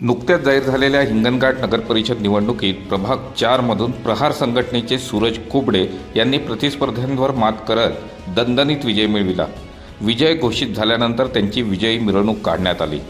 नुकत्याच जाहीर झालेल्या हिंगणघाट नगरपरिषद निवडणुकीत प्रभाग चारमधून प्रहार संघटनेचे सूरज कुबडे यांनी प्रतिस्पर्ध्यांवर मात करत दणदणीत विजय मिळविला विजय घोषित झाल्यानंतर त्यांची विजयी मिरवणूक काढण्यात आली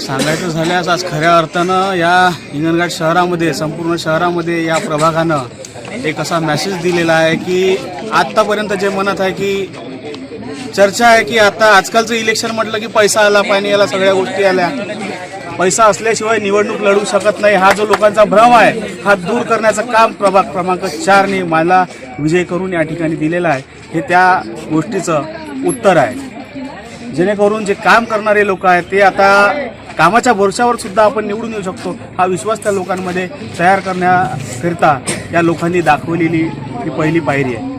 सांगायचं झाल्यास आज खऱ्या अर्थानं या हिंगणघाट शहरामध्ये संपूर्ण शहरामध्ये या प्रभागानं एक असा मेसेज दिलेला आहे की आत्तापर्यंत जे म्हणत आहे की चर्चा आहे की आता आजकालचं इलेक्शन म्हटलं की पैसा आला पाणी आला सगळ्या गोष्टी आल्या. पैसा असल्याशिवाय निवडणूक लढू शकत नाही. हा जो लोकांचा भ्रम आहे हा दूर करण्याचं काम प्रभाग क्रमांक चारने मला विजय करून या ठिकाणी दिलेला आहे. हे त्या गोष्टीचं उत्तर आहे. जेणेकरून जे काम करणारे लोक आहेत ते आता कामाच्या भरोशावर सुद्धा आपण निवडून येऊ शकतो. हा विश्वास त्या लोकांमध्ये तयार करण्याकरिता या लोकांनी दाखवलेली ही पहिली पायरी आहे.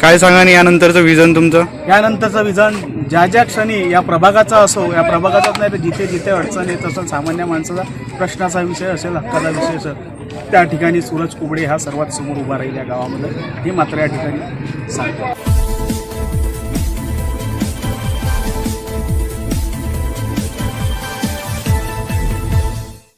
काय सांगा यानंतरचं विजन तुमचं? यानंतरचं विधान ज्या ज्या क्षणी या प्रभागाचा असो या प्रभागाचाच नाही तर जिथे जिथे अडचण येत असेल सामान्य माणसाचा प्रश्नाचा विषय असेल हक्काचा विषय असेल त्या ठिकाणी सूरज कुबडे हा सर्वात समोर उभा राहील या गावामध्ये. हे मात्र या ठिकाणी सांगतो